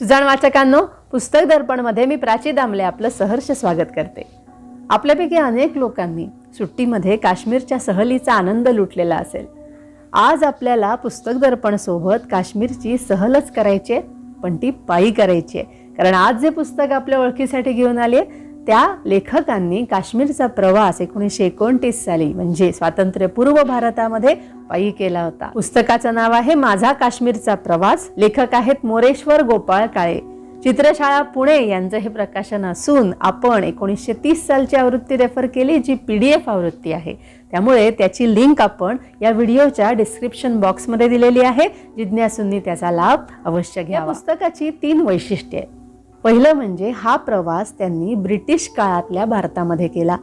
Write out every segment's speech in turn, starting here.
सुजाण वाचकांनो पुस्तक दर्पणमध्ये मी प्राची दामले आपलं सहर्ष स्वागत करते. आपल्यापैकी अनेक लोकांनी सुट्टीमध्ये काश्मीरच्या सहलीचा आनंद लुटलेला असेल. आज आपल्याला पुस्तक दर्पण सोबत काश्मीरची सहलच करायची आहे, पण ती पायी करायची आहे. कारण आज जे पुस्तक आपल्या ओळखीसाठी घेऊन आले त्या लेखकांनी काश्मीरचा प्रवास एकोणीसशे एकोणतीस साली म्हणजे स्वातंत्र्यपूर्व भारतामध्ये पायी केला होता. पुस्तकाचं नाव आहे माझा काश्मीरचा प्रवास. लेखक आहेत मोरेश्वर गोपाळ काळे. चित्रशाळा पुणे यांचं हे प्रकाशन असून आपण एकोणीसशे तीस सालची आवृत्ती रेफर केली जी पी डी एफ आवृत्ती आहे. त्यामुळे त्याची लिंक आपण या व्हिडिओच्या डिस्क्रिप्शन बॉक्समध्ये दिलेली आहे. जिज्ञासूंनी त्याचा लाभ अवश्य घ्या पुस्तकाची तीन वैशिष्ट्ये आहेत. पहिलं म्हणजे हा प्रवास त्यांनी ब्रिटिश काळातल्या भारतामध्ये केला.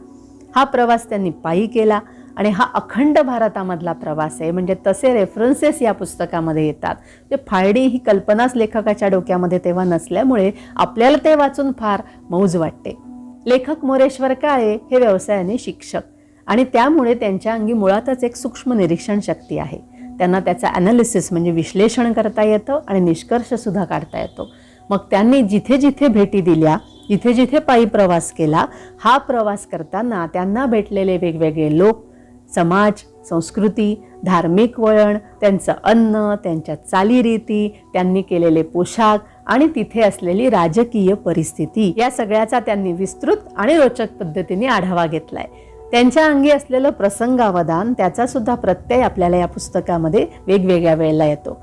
हा प्रवास त्यांनी पायी केला आणि हा अखंड भारतामधला प्रवास आहे. म्हणजे तसे रेफरन्सेस या पुस्तकामध्ये येतात. म्हणजे ते फाळणी ही कल्पनाच लेखकाच्या डोक्यामध्ये तेव्हा नसल्यामुळे आपल्याला ते वाचून फार मौज वाटते. लेखक मोरेश्वर काळे हे व्यवसायाने शिक्षक आणि त्यामुळे त्यांच्या अंगी मुळातच एक सूक्ष्म निरीक्षण शक्ती आहे. त्यांना त्याचं ॲनालिसिस म्हणजे विश्लेषण करता येतं आणि निष्कर्षसुद्धा काढता येतो. मग त्यांनी जिथे जिथे भेटी दिल्या जिथे जिथे पायी प्रवास केला हा प्रवास करताना त्यांना भेटलेले वेगवेगळे लोक समाज संस्कृती धार्मिक वळण त्यांचं अन्न त्यांच्या चालीरीती त्यांनी केलेले पोशाख आणि तिथे असलेली राजकीय परिस्थिती या सगळ्याचा त्यांनी विस्तृत आणि रोचक पद्धतीने आढावा घेतलाय. त्यांच्या अंगी असलेलं प्रसंगावधान त्याचा सुद्धा प्रत्यय आपल्याला या पुस्तकामध्ये वेगवेगळ्या वेळेला येतो.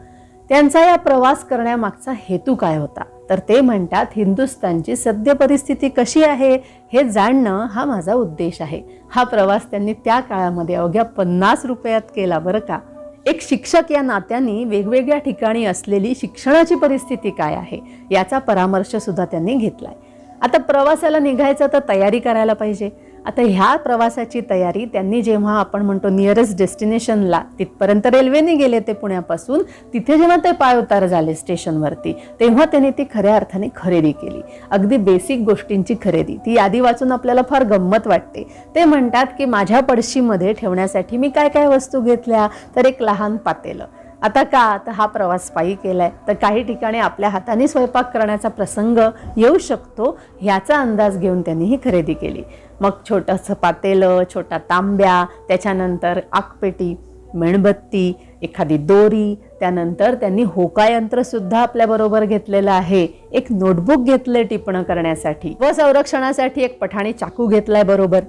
त्यांचा या प्रवास करण्यामागचा हेतू काय होता? तर ते म्हणतात हिंदुस्थानची सद्य परिस्थिती कशी आहे हे जाणणं हा माझा उद्देश आहे. हा प्रवास त्यांनी त्या काळामध्ये अवघ्या पन्नास रुपयात केला बरं का? एक शिक्षक या नात्याने वेगवेगळ्या ठिकाणी असलेली शिक्षणाची परिस्थिती काय आहे याचा परामर्श सुद्धा त्यांनी घेतलाय. आता प्रवासाला निघायचं तर तयारी करायला पाहिजे. आता ह्या प्रवासाची तयारी त्यांनी जेव्हा आपण म्हणतो नियरेस्ट डेस्टिनेशनला तिथपर्यंत रेल्वेने गेले ते पुण्यापासून तिथे जेव्हा ते पाय उतार झाले स्टेशनवरती तेव्हा त्यांनी ती खऱ्या अर्थाने खरेदी केली. अगदी बेसिक गोष्टींची खरेदी. ती यादी वाचून आपल्याला फार गंमत वाटते. ते म्हणतात की माझ्या पडशीमध्ये ठेवण्यासाठी मी काय काय वस्तू घेतल्या? तर एक लहान पातेलं. आता का? तर हा प्रवास पायी आहे तर काही ठिकाणी आपल्या हाताने स्वयंपाक करण्याचा प्रसंग येऊ शकतो ह्याचा अंदाज घेऊन त्यांनी ही खरेदी केली. मग छोटंसं पातेलं छोटा तांब्या त्याच्यानंतर आगपेटी मेणबत्ती एखादी दोरी त्यानंतर त्यांनी होकायंत्रसुद्धा आपल्याबरोबर घेतलेलं आहे. एक नोटबुक घेतलंय टिपणं करण्यासाठी. व संरक्षणासाठी एक पठाणी चाकू घेतलाय बरोबर.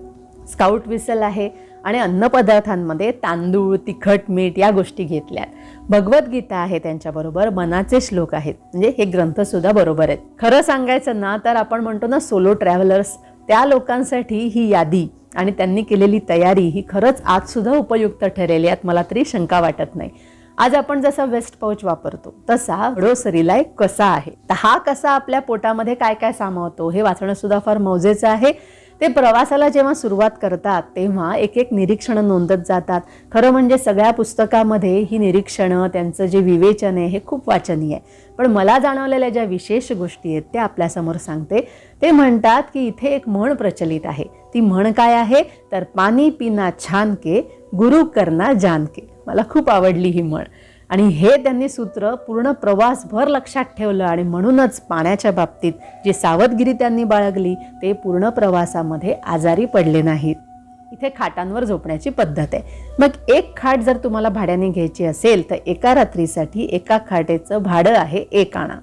स्काउट विसल आहे. आणि अन्नपदार्थांमध्ये तांदूळ तिखट मीठ या गोष्टी घेतल्यात. भगवद्गीता आहे त्यांच्याबरोबर मनाचे श्लोक आहेत. म्हणजे हे ग्रंथसुद्धा बरोबर आहेत. खरं सांगायचं ना तर आपण म्हणतो ना सोलो ट्रॅव्हलर्स त्या लोकांसाठी ही यादी आणि त्यांनी केलेली तयारी ही खरंच आजसुद्धा उपयुक्त ठरेल यात मला तरी शंका वाटत नाही. आज आपण जसा वेस्ट पाऊच वापरतो तसा वडोसरीला एक कसा आहे. तर हा कसा आपल्या पोटामध्ये काय काय सामावतो हे वाचणं सुद्धा फार मौजेचं आहे. ते प्रवासाला जेव्हा सुरुवात करतात तेव्हा एक एक निरीक्षणं नोंदत जातात. खरं म्हणजे सगळ्या पुस्तकामध्ये ही निरीक्षणं त्यांचं जे विवेचन आहे हे खूप वाचनीय आहे. पण मला जाणवलेल्या ज्या विशेष गोष्टी आहेत त्या आपल्यासमोर सांगते. ते म्हणतात की इथे एक म्हण प्रचलित आहे. ती म्हण काय आहे? तर पाणी पिना छान के गुरु करना जान के मला खूप आवडली ही म्हण. आणि हे त्यांनी सूत्र पूर्ण प्रवासभर लक्षात ठेवलं आणि म्हणूनच पाण्याच्या बाबतीत जी सावधगिरी त्यांनी बाळगली ते पूर्ण प्रवासामध्ये आजारी पडले नाहीत. इथे खाटांवर झोपण्याची पद्धत आहे. मग एक खाट जर तुम्हाला भाड्याने घ्यायची असेल तर एका रात्रीसाठी एका खाटेचं भाडं आहे एक आणा.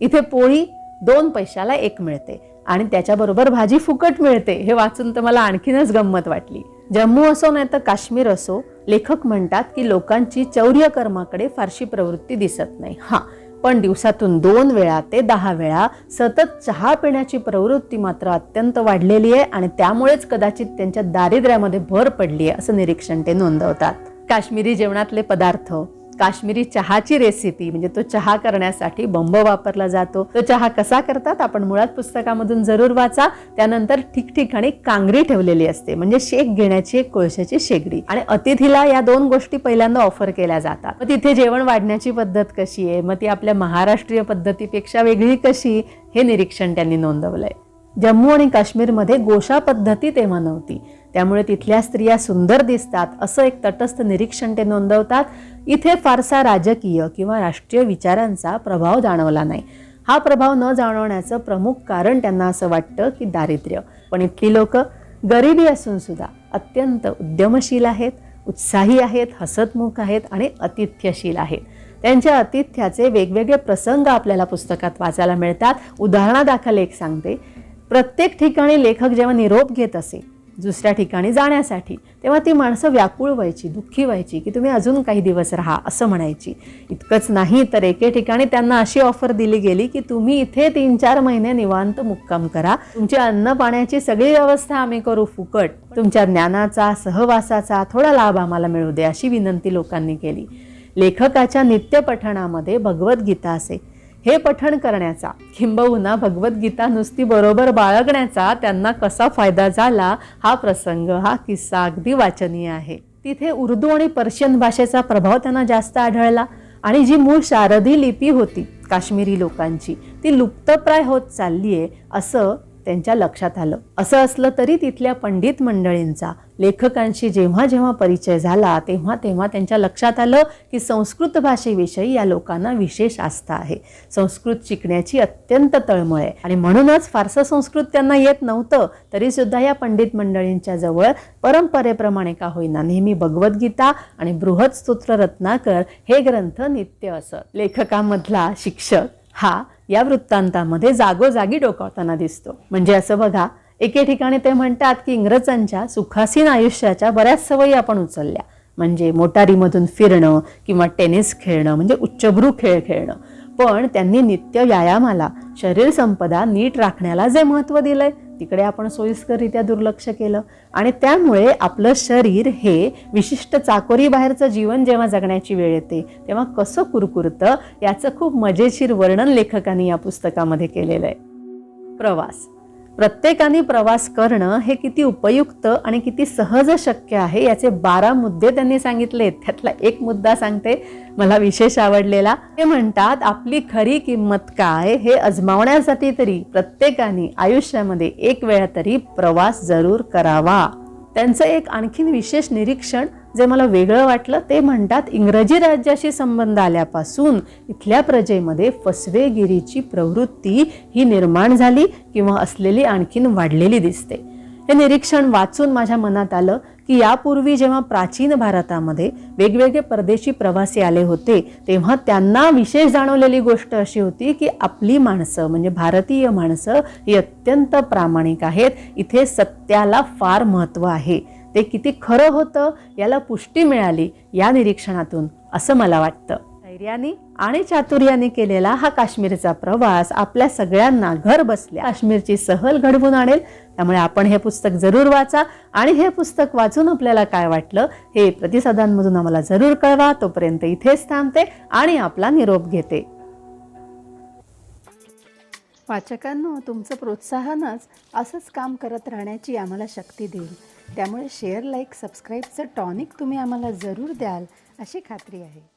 इथे पोळी दोन पैशाला एक मिळते आणि त्याच्याबरोबर भाजी फुकट मिळते हे वाचून तर मला आणखीनच गंमत वाटली. जम्मू असो नाही तर काश्मीर असो लेखक म्हणतात की लोकांची चौर्य कर्माकडे फारशी प्रवृत्ती दिसत नाही. हां पण दिवसातून दोन वेळा ते दहा वेळा सतत चहा पिण्याची प्रवृत्ती मात्र अत्यंत वाढलेली आहे आणि त्यामुळेच कदाचित त्यांच्या दारिद्र्यामध्ये भर पडली आहे असं निरीक्षण ते नोंदवतात. काश्मीरी जेवणातले पदार्थ काश्मीरी चहाची रेसिपी म्हणजे तो चहा करण्यासाठी बंब वापरला जातो. तो चहा कसा करतात? आपण मुळात पुस्तकामधून जरूर वाचा. त्यानंतर ठिकठिकाणी कांगरी ठेवलेली असते. म्हणजे शेक घेण्याची एक कोळशाची शेगडी. आणि अतिथीला या दोन गोष्टी पहिल्यांदा ऑफर केल्या जातात. मग तिथे जेवण वाढण्याची पद्धत कशी आहे? मग ती आपल्या महाराष्ट्रीय पद्धतीपेक्षा वेगळी कशी? हे निरीक्षण त्यांनी नोंदवलंय. जम्मू आणि काश्मीरमध्ये गोशा पद्धती तेव्हा नव्हती. त्यामुळे तिथल्या स्त्रिया सुंदर दिसतात असं एक तटस्थ निरीक्षण ते नोंदवतात. इथे फारसा राजकीय किंवा राष्ट्रीय विचारांचा प्रभाव जाणवला नाही. हा प्रभाव न जाणवण्याचं प्रमुख कारण त्यांना असं वाटतं की दारिद्र्य. पण इथली लोक गरिबी असून सुद्धा अत्यंत उद्यमशील आहेत उत्साही आहेत हसतमुख आहेत आणि अतिथ्यशील आहेत. त्यांच्या आतिथ्याचे वेगवेगळे प्रसंग आपल्याला पुस्तकात वाचायला मिळतात. उदाहरणादाखल एक सांगते. प्रत्येक ठिकाणी लेखक जेव्हा निरोप घेत असे दुसऱ्या ठिकाणी जाण्यासाठी. तेव्हा ती माणसं व्याकुळ व्हायची दुःखी व्हायची की तुम्ही अजून काही दिवस राहा असं म्हणायची. इतकंच नाही तर एके ठिकाणी त्यांना अशी ऑफर दिली गेली की तुम्ही इथे तीन चार महिने निवांत मुक्काम करा. तुमची अन्न पाण्याची सगळी व्यवस्था आम्ही करू फुकट. तुमच्या ज्ञानाचा सहवासाचा थोडा लाभ आम्हाला मिळू दे अशी विनंती लोकांनी केली. लेखकाच्या नित्यपठणामध्ये भगवद्गीता असे. हे पठण करण्याचा. किंबहुना भगवद्गीता नुसती बरोबर बाळगण्याचा त्यांना कसा फायदा झाला हा प्रसंग हा किस्सा अगदी वाचनीय आहे. तिथे उर्दू आणि पर्शियन भाषेचा प्रभाव त्यांना जास्त आढळला आणि जी मूळ शारदी लिपी होती काश्मीरी लोकांची ती लुप्तप्राय होत चालली आहे असं त्यांच्या लक्षात आलं. असं असलं तरी तिथल्या पंडित मंडळींचा लेखकांशी जेव्हा जेव्हा परिचय झाला तेव्हा तेव्हा त्यांच्या लक्षात आलं की संस्कृत भाषेविषयी या लोकांना विशेष आस्था आहे. संस्कृत शिकण्याची अत्यंत तळमळ आहे. आणि म्हणूनच फारसं संस्कृत त्यांना येत नव्हतं तरीसुद्धा या पंडित मंडळींच्या जवळ परंपरेप्रमाणे का होईना नेहमी भगवद्गीता आणि बृहत स्तोत्र रत्नाकर हे ग्रंथ नित्य असत. लेखकामधला शिक्षक हा या वृत्तांतामध्ये जागोजागी डोकावताना दिसतो. म्हणजे असं बघा एके ठिकाणी ते म्हणतात की इंग्रजांच्या सुखासीन आयुष्याच्या बऱ्याच सवयी आपण उचलल्या. म्हणजे मोटारीमधून फिरणं किंवा टेनिस खेळणं म्हणजे उच्चभ्रू खेळ खेळणं. पण त्यांनी नित्य व्यायामाला शरीर संपदा नीट राखण्याला जे महत्त्व दिलंय तिकडे आपण सोयीस्कररित्या दुर्लक्ष केलं. आणि त्यामुळे आपलं शरीर हे विशिष्ट चाकोरी बाहेरचं जीवन जेव्हा जगण्याची वेळ येते तेव्हा कसं कुरकुरतं याचं खूप मजेशीर वर्णन लेखकांनी या पुस्तकामध्ये केलेलं आहे. प्रवास. प्रत्येकाने प्रवास करणं हे किती उपयुक्त आणि किती सहज शक्य आहे याचे बारा मुद्दे त्यांनी सांगितले त्यातला एक मुद्दा सांगते मला विशेष आवडलेला. ते म्हणतात आपली खरी किंमत काय हे अजमावण्यासाठी तरी प्रत्येकाने आयुष्यामध्ये एक वेळा तरी प्रवास जरूर करावा. त्यांचं एक आणखीन विशेष निरीक्षण जे मला वेगळं वाटलं ते म्हणतात इंग्रजी राज्याशी संबंध आल्यापासून इथल्या प्रजेमध्ये फसवेगिरीची प्रवृत्ती ही निर्माण झाली किंवा असलेली आणखीन वाढलेली दिसते. हे निरीक्षण वाचून माझ्या मनात आलं की यापूर्वी जेव्हा प्राचीन भारतामध्ये वेगवेगळे परदेशी प्रवासी आले होते तेव्हा त्यांना विशेष जाणवलेली गोष्ट अशी होती की आपली माणसं म्हणजे भारतीय माणसं ही अत्यंत प्रामाणिक आहेत. इथे सत्याला फार महत्त्व आहे. ते किती खरं होतं याला पुष्टी मिळाली या निरीक्षणातून असं मला वाटतं. धैर्याने आणि चातुर्याने केलेला हा काश्मीरचा प्रवास आपल्या सगळ्यांना घर बसल्या काश्मीरची सहल घडवून आणेल. त्यामुळे आपण हे पुस्तक जरूर वाचा आणि हे पुस्तक वाचून आपल्याला काय वाटलं हे प्रतिसादांमधून आम्हाला जरूर कळवा. तोपर्यंत इथेच थांबते आणि आपला निरोप घेते. वाचकांनो तुमचं प्रोत्साहनच असंच काम करत राहण्याची आम्हाला शक्ती देईल. त्यामुळे शेअर लाईक सबस्क्राईबचं टॉनिक तुम्ही आम्हाला जरूर द्याल अशी खात्री आहे.